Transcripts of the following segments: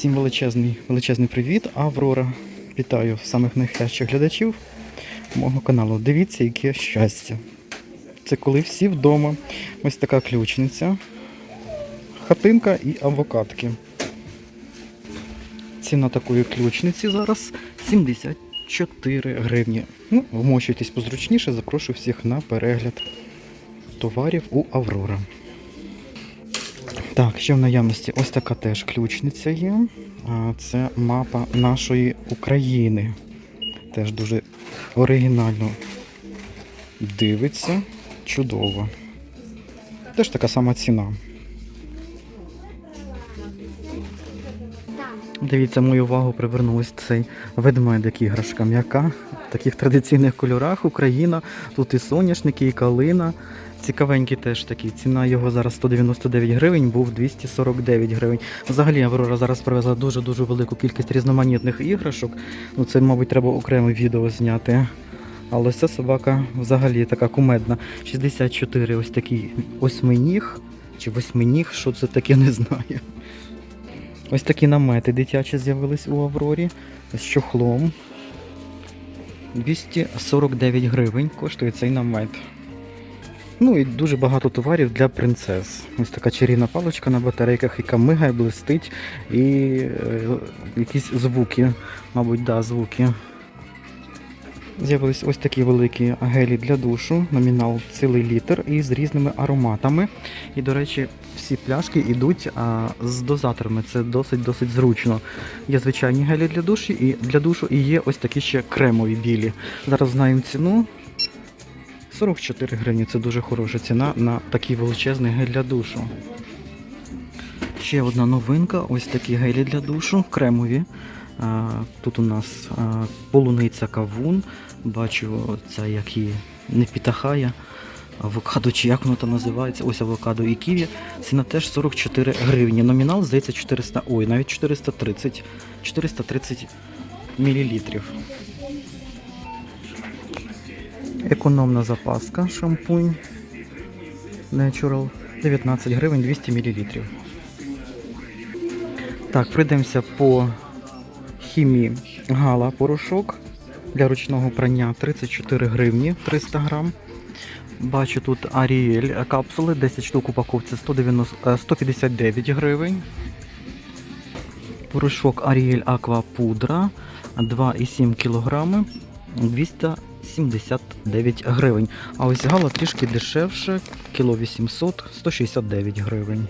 Всім величезний, величезний привіт, Аврора. Вітаю самих найкращих глядачів мого каналу. Дивіться, яке щастя. Це коли всі вдома. Ось така ключниця, хатинка і авокадки. Ціна такої ключниці зараз 74 гривні. Ну, вмощуйтесь позручніше, запрошую всіх на перегляд товарів у Аврора. Так, ще в наявності ось така теж ключниця є. Це мапа нашої України. Теж дуже оригінально дивиться. Чудово. Теж така сама ціна. Дивіться, мою увагу привернув цей ведмедик іграшка м'яка. В таких традиційних кольорах Україна. Тут і соняшники, і калина. Цікавенький теж такий. Ціна його зараз 199 гривень, був 249 гривень. Взагалі Аврора зараз привезла дуже-дуже велику кількість різноманітних іграшок. Ну це, мабуть, треба окреме відео зняти. Але ця собака взагалі така кумедна. 64 ось такий восьминіг. Чи восьминіг, що це таке, не знаю. Ось такі намети дитячі з'явились у Аврорі з чохлом. 249 гривень коштує цей намет. Ну і дуже багато товарів для принцес. Ось така чарівна паличка на батарейках, яка мигає, блистить, і е, якісь звуки, мабуть, да, звуки. З'явились ось такі великі гелі для душу, номінал цілий літр і з різними ароматами. І, до речі, всі пляшки йдуть а, з дозаторами. Це досить-досить зручно. Є звичайні гелі для душі і для душу, і є ось такі ще кремові білі. Зараз знаємо ціну. 44 гривні це дуже хороша ціна на такий величезний гель для душу. Ще одна новинка: ось такі гелі для душу, кремові. Тут у нас полуниця кавун. Бачу, це як її не підтахає. Авокадо, чи як воно там називається, ось авокадо і ківі. Ціна теж 44 гривні. Номінал, здається, 400, ой, навіть 430, 430 мілілітрів. Економна запаска, шампунь Natural 19 гривень 200 мл. Так, пройдемося по хімії Гала порошок для ручного прання 34 гривні 300 грам. Бачу тут Аріель капсули, 10 штук упаковці 190, е, 159 гривень. Порошок Аріель Аква Пудра 2,7 кг 279 гривень. А ось гала трішки дешевше, кіло 800 169 гривень.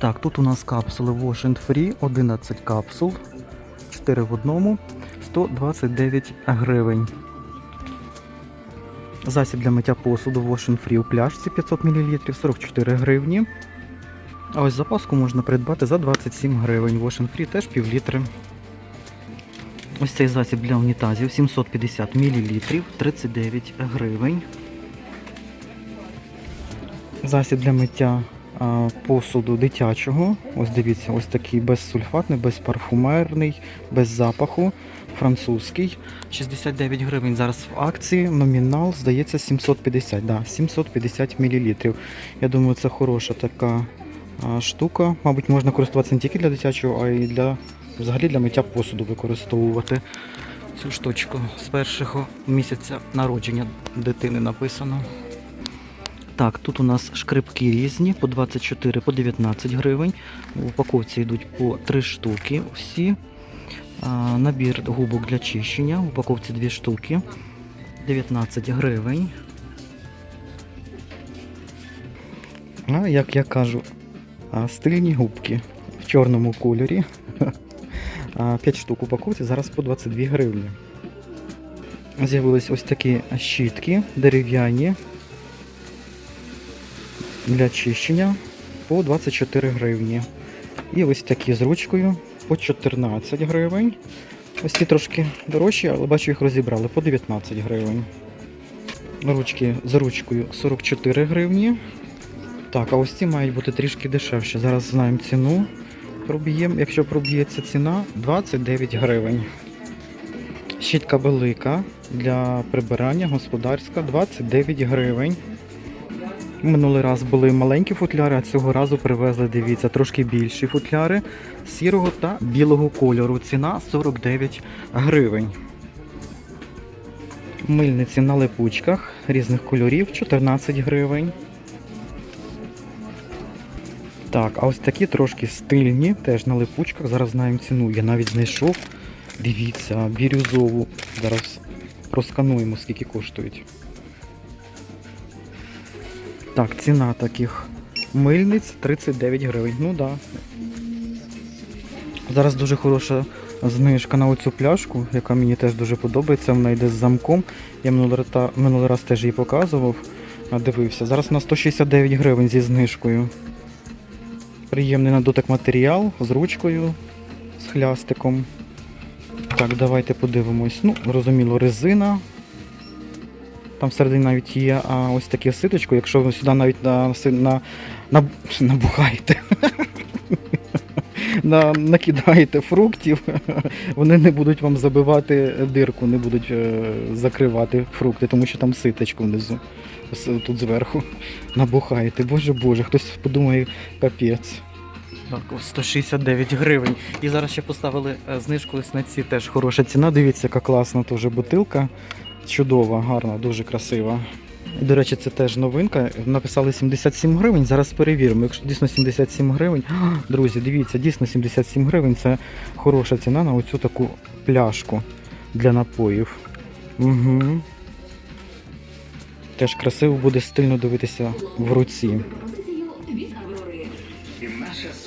Так, тут у нас капсули Wash and Free, 11 капсул, 4 в одному, 129 гривень. Засіб для миття посуду Wash and Free у пляшці 500 мл 44 гривні. А ось запаску можна придбати за 27 гривень. Wash Free теж пів літри. Ось цей засіб для унітазів 750 мл 39 гривень. Засіб для миття посуду дитячого. Ось дивіться, ось такий безсульфатний, безпарфумерний, без запаху. Французький. 69 гривень зараз в акції. Номінал, здається, 750. Да, 750 мл. Я думаю, це хороша така штука. Мабуть, можна користуватися не тільки для дитячого, а й для взагалі для миття посуду використовувати цю штучку з першого місяця народження дитини написано. Так, тут у нас шкрипки різні по 24, по 19 гривень. В упаковці йдуть по 3 штуки всі. Набір губок для чищення. В упаковці 2 штуки. 19 гривень. А, як я кажу, стильні губки в чорному кольорі. 5 штук упаковці зараз по 22 гривні. З'явились ось такі щітки дерев'яні для чищення по 24 гривні. І ось такі з ручкою по 14 гривень. Ось ці трошки дорожчі, але бачу, їх розібрали по 19 гривень. Ручки з ручкою 44 гривні. Так, а ось ці мають бути трішки дешевші. Зараз знаємо ціну. Проб'ємо, якщо проб'ється ціна, 29 гривень. Щітка велика для прибирання господарська 29 гривень. Минулий раз були маленькі футляри, а цього разу привезли, дивіться, трошки більші футляри сірого та білого кольору. Ціна 49 гривень. Мильниці на липучках різних кольорів 14 гривень. Так, а ось такі трошки стильні, теж на липучках. Зараз знаємо ціну. Я навіть знайшов. Дивіться, бірюзову. Зараз проскануємо, скільки коштують. Так, ціна таких мильниць 39 гривень. Ну. Да. Зараз дуже хороша знижка на оцю пляшку, яка мені теж дуже подобається. Вона йде з замком. Я минулий, раз теж її показував, дивився. Зараз на 169 гривень зі знижкою. Приємний на дотик матеріал з ручкою, з хлястиком. Так, давайте подивимось. Ну, розуміло, резина. Там всередині навіть є а, ось таке ситочко, якщо ви сюди навіть на, на, на, набухаєте. На, накидаєте фруктів, вони не будуть вам забивати дирку, не будуть е, закривати фрукти, тому що там ситочко внизу, тут зверху. Набухаєте. Боже Боже, хтось подумає, капець. Так, 169 гривень. І зараз ще поставили е, знижку ось на ці теж хороша ціна. Дивіться, яка класна теж бутилка. Чудова, гарна, дуже красива. До речі, це теж новинка. Написали 77 гривень. Зараз перевіримо. Якщо дійсно 77 гривень. Друзі, дивіться, дійсно 77 гривень це хороша ціна на оцю таку пляшку для напоїв. Угу. Теж красиво буде стильно дивитися в руці.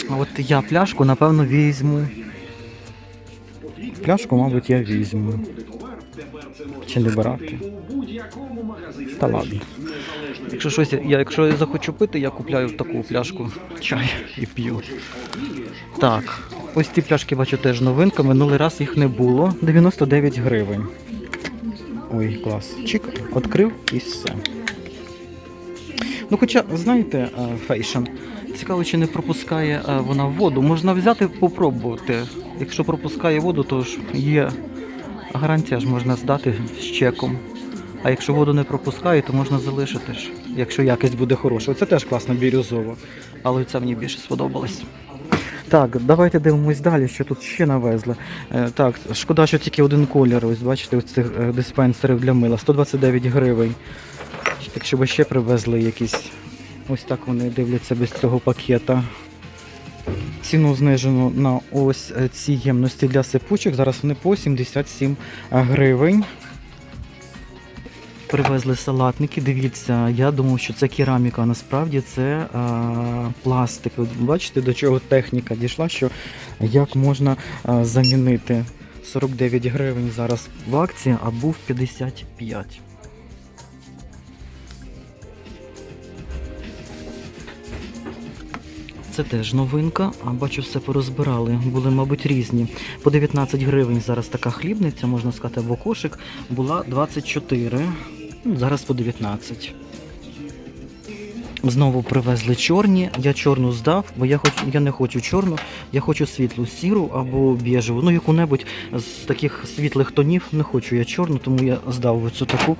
А от я пляшку, напевно, візьму. Пляшку, мабуть, я візьму. Чи не брати? Та ладно. Якщо щось, я, якщо я захочу пити, я купляю таку пляшку чаю і п'ю. Так, ось ці пляшки бачу теж новинка. Минулий раз їх не було. 99 гривень. Ой, клас. Чик, відкрив і все. Ну, хоча, знаєте, а, фейшн, цікаво, чи не пропускає вона воду. Можна взяти попробувати. Якщо пропускає воду, то ж є гарантія ж можна здати з чеком. А якщо воду не пропускає, то можна залишити ж, якщо якість буде хороша. Це теж класно бірюзово. Але це мені більше сподобалось. Так, давайте дивимось далі, що тут ще навезли. Е, так, шкода, що тільки один колір. Ось бачите, ось цих е, диспенсерів для мила. 129 гривень. Якщо би ще привезли якісь. Ось так вони дивляться без цього пакета. Ціну знижено на ось е, ці ємності для сипучок. Зараз вони по 77 гривень. Привезли салатники. Дивіться, я думав, що це кераміка, а насправді це а, пластик. От бачите, до чого техніка дійшла, що як можна а, замінити 49 гривень зараз в акції, а був 55. Це теж новинка, а бачу, все порозбирали. Були, мабуть, різні. По 19 гривень зараз така хлібниця, можна сказати, або кошик. Була 24, ну, зараз по 19. Знову привезли чорні. Я чорну здав, бо я хочу, я не хочу чорну, я хочу світлу сіру або біжеву. Ну, яку-небудь з таких світлих тонів не хочу я чорну, тому я здав оцю таку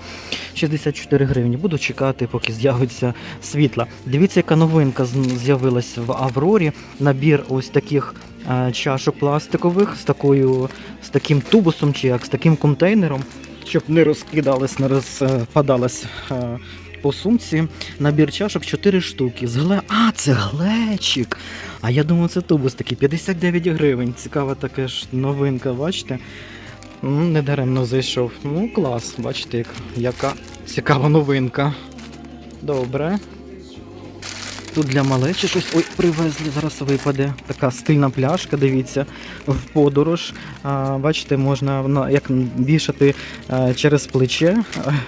64 гривні. Буду чекати, поки з'явиться світла. Дивіться, яка новинка з- з'явилась в Аврорі. Набір ось таких е, чашок пластикових з такою, з таким тубусом чи як з таким контейнером, щоб не розкидались, не розпадалась. е, по сумці набір чашок 4 штуки. З гле... А, це глечик. А я думав, це тубус такий 59 гривень. Цікава така ж новинка, бачите? Не Недаремно зайшов. Ну, клас, бачите, яка цікава новинка. Добре. Тут для малечі щось ой, привезли, зараз випаде. Така стильна пляшка, дивіться, в подорож. А, бачите, можна як вішати через плече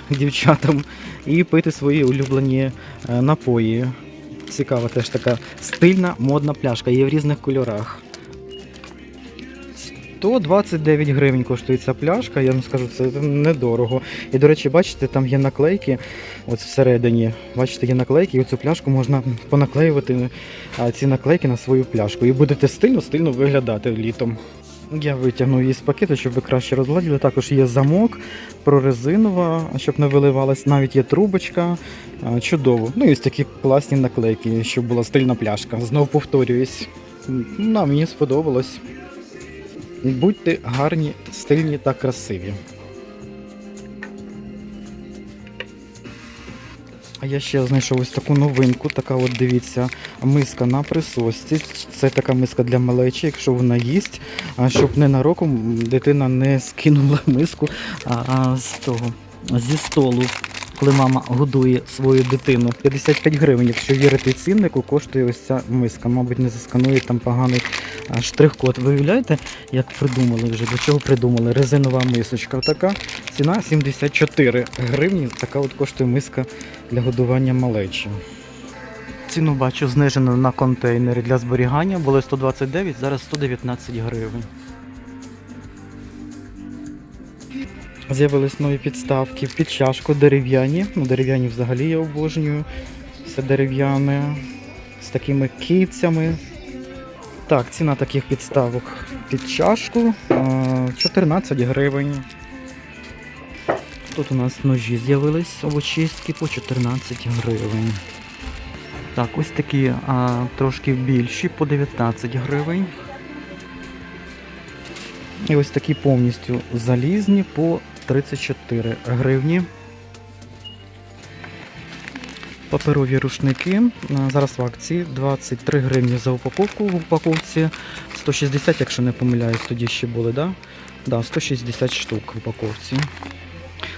дівчатам і пити свої улюблені е, напої. Цікава теж така стильна модна пляшка, є в різних кольорах. 129 гривень коштує ця пляшка, я вам скажу, це недорого. І, до речі, бачите, там є наклейки, от всередині. Бачите, є наклейки, і оцю пляшку можна понаклеювати ці наклейки на свою пляшку. І будете стильно-стильно виглядати літом. Я витягну її з пакету, щоб ви краще розгладили. Також є замок, прорезинова, щоб не виливалась. Навіть є трубочка. Чудово. Ну і ось такі класні наклейки, щоб була стильна пляшка. Знов повторююсь. Нам мені сподобалось. Будьте гарні, стильні та красиві. А я ще знайшов ось таку новинку. Така от дивіться, миска на присосці. Це така миска для малечі, якщо вона їсть, щоб ненароком дитина не скинула миску з цього зі столу. Коли мама годує свою дитину 55 гривень, якщо вірити ціннику, коштує ось ця миска. Мабуть, не засканує там поганий штрих-код. Ви уявляєте, як придумали вже? До чого придумали? Резинова мисочка така. Ціна 74 гривні. Така от коштує миска для годування малечі. Ціну бачу знижено на контейнери для зберігання. Було 129, зараз 119 гривень. З'явились нові підставки під чашку дерев'яні. Ну, дерев'яні взагалі я обожнюю. Все дерев'яне з такими кільцями. Так, ціна таких підставок під чашку 14 гривень. Тут у нас ножі з'явились овочистки по 14 гривень. Так, ось такі а, трошки більші по 19 гривень. І ось такі повністю залізні по 34 гривні. Паперові рушники. Зараз в акції 23 гривні за упаковку в упаковці. 160, якщо не помиляюсь, тоді ще були, да? Да, 160 штук в упаковці.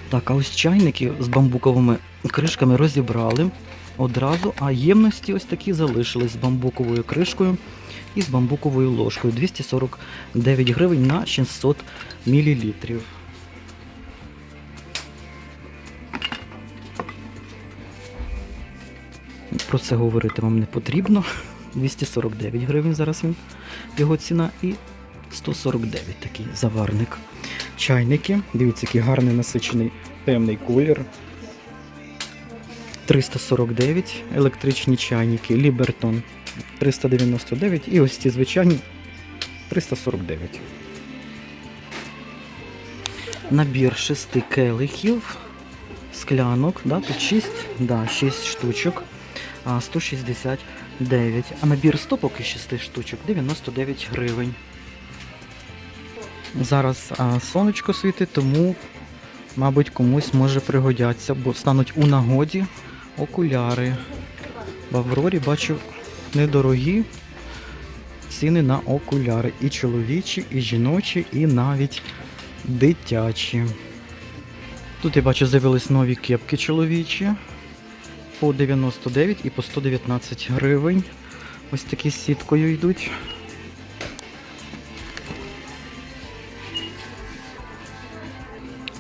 Так, а ось чайники з бамбуковими кришками розібрали одразу, а ємності ось такі залишились з бамбуковою кришкою і з бамбуковою ложкою. 249 гривень на 600 мл. Про це говорити вам не потрібно. 249 гривень зараз він його ціна і 149 такий заварник. Чайники. Дивіться, який гарний насичений темний колір. 349 електричні чайники, Лібертон 399 і ось ці звичайні 349. Набір шести келихів, склянок, да, тут 6, да, 6 штучок, 169. А набір стопок із 6 штучок 99 гривень. Зараз а, сонечко світить, тому, мабуть, комусь може пригодяться, бо стануть у нагоді окуляри. В Аврорі бачу недорогі ціни на окуляри. І чоловічі, і жіночі, і навіть дитячі. Тут я бачу з'явились нові кепки чоловічі по 99 і по 119 гривень. Ось такі з сіткою йдуть.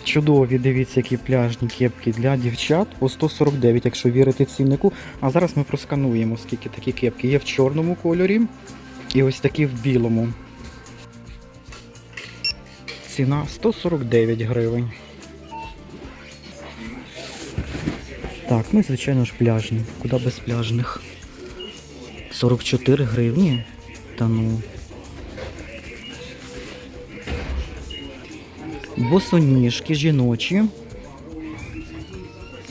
Чудові, дивіться, які пляжні кепки для дівчат по 149, якщо вірити ціннику. А зараз ми проскануємо, скільки такі кепки є в чорному кольорі і ось такі в білому. Ціна 149 гривень. Так, і звичайно ж пляжні. Куди без пляжних? 44 гривні. Та ну. Босоніжки жіночі.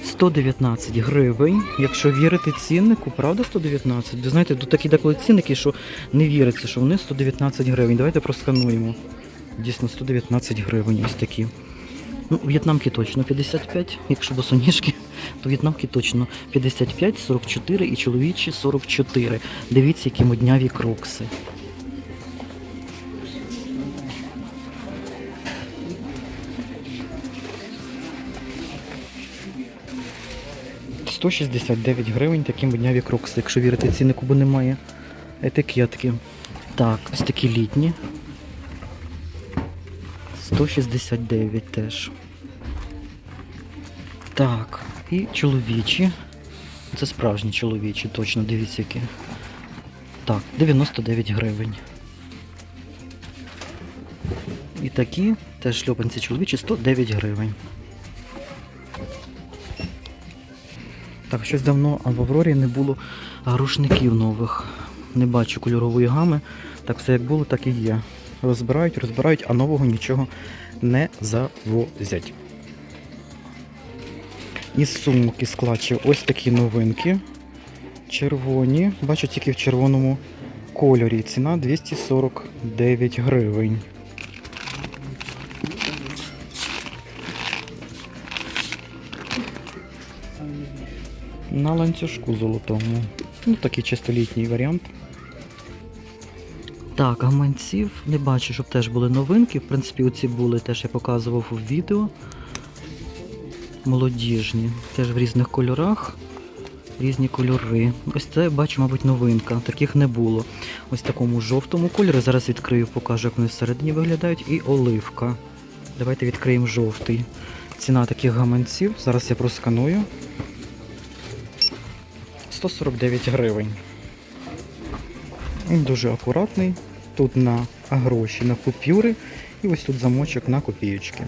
119 гривень. Якщо вірити ціннику, правда 119? Ви знаєте, тут такі деколи цінники, що не віриться, що вони 119 гривень. Давайте проскануємо. Дійсно, 119 гривень ось такі. Ну, в'єтнамки точно 55, якщо босоніжки, то в'єтнамки точно 55, 44 і чоловічі 44. Дивіться, які модняві крокси. – 169 гривень такі модняві крокси, якщо вірити ціннику, бо немає етикетки. Так, ось такі літні. 169 теж. Так, і чоловічі. Це справжні чоловічі, точно, дивіться які. Так, 99 гривень. І такі теж шльопанці чоловічі 109 гривень. Так, щось давно в Аврорі не було рушників нових. Не бачу кольорової гами. Так все як було, так і є. розбирають, розбирають, а нового нічого не завозять. Із сумок із клатчів ось такі новинки. Червоні. Бачу тільки в червоному кольорі. Ціна 249 гривень. На ланцюжку золотому. Ну, такий чистолітній варіант. Так, гаманців не бачу, щоб теж були новинки. В принципі, оці були теж я показував у відео. Молодіжні, теж в різних кольорах. Різні кольори. Ось це бачу, мабуть, новинка. Таких не було. Ось такому жовтому кольорі. Зараз відкрию, покажу, як вони всередині виглядають. І оливка. Давайте відкриємо жовтий. Ціна таких гаманців. Зараз я просканую. 149 гривень. Він дуже акуратний. Тут на гроші, на купюри. І ось тут замочок на копійочки.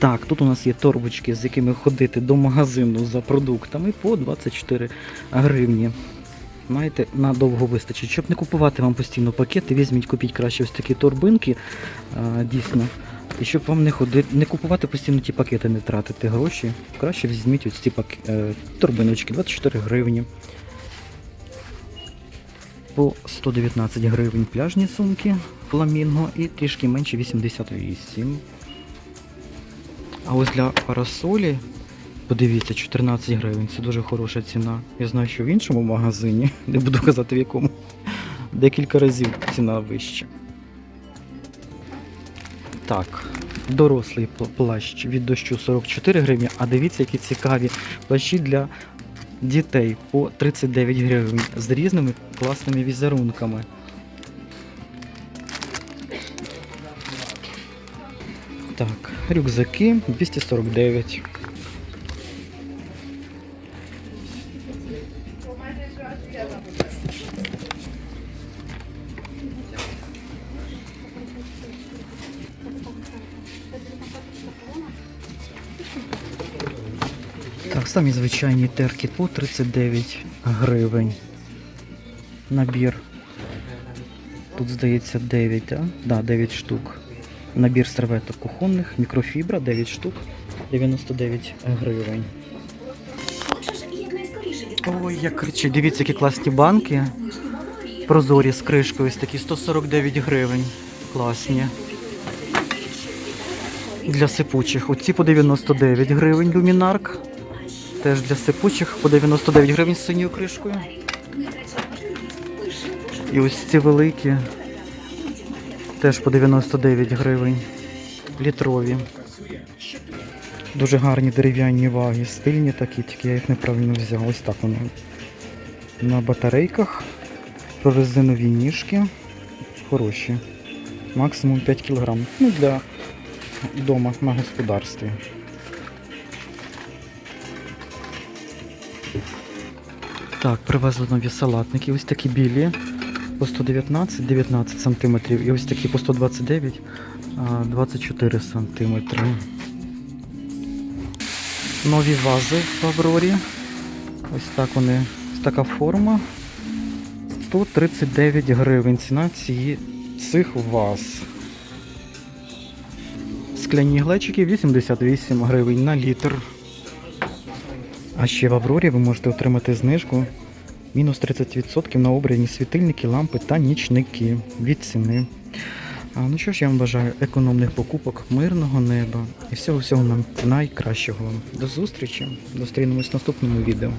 Так, тут у нас є торбочки, з якими ходити до магазину за продуктами по 24 гривні. Знаєте, надовго вистачить. Щоб не купувати вам постійно пакети, візьміть, купіть краще ось такі торбинки, а, дійсно. І щоб вам не ходити, не купувати постійно ті пакети, не тратити гроші, краще візьміть ось ці пак... е, торбиночки, 24 гривні. По 119 гривень пляжні сумки фламінго і трішки менше 88. А ось для парасолі, подивіться, 14 гривень. Це дуже хороша ціна. Я знаю, що в іншому магазині, не буду казати в якому, декілька разів ціна вища. Так, дорослий плащ від дощу 44 гривні, а дивіться, які цікаві плащі для дітей по 39 гривень з різними класними візерунками. Рюкзаки 249. Так, самі звичайні терки по 39 гривень. Набір. Тут, здається, 9, так? Да, 9 штук. Набір серветок кухонних, мікрофібра, 9 штук, 99 гривень. Ой, як кричить. Дивіться, які класні банки. Прозорі з кришкою, ось такі 149 гривень. Класні. Для сипучих. Оці по 99 гривень люмінарк. Теж для сипучих по 99 гривень з синьою кришкою. І ось ці великі. Теж по 99 гривень. Літрові. Дуже гарні дерев'яні ваги. Стильні такі, тільки я їх неправильно взяв. Ось так вони. На батарейках. Прорезинові ніжки. Хороші. Максимум 5 кг. Ну, для вдома на господарстві. Так, привезли нові салатники. Ось такі білі по 119, 19 сантиметрів. І ось такі по 129 24 сантиметри. Нові вази в Аврорі. Ось так вони. Ось така форма. 139 гривень. Ціна цієї цих ваз. Скляні глечики 88 гривень на літр. А ще в Аврорі ви можете отримати знижку мінус 30% на обрані світильники, лампи та нічники від ціни. А, ну що ж, я вам бажаю економних покупок, мирного неба і всього всього нам найкращого. До зустрічі. Зустрінемось в наступному відео.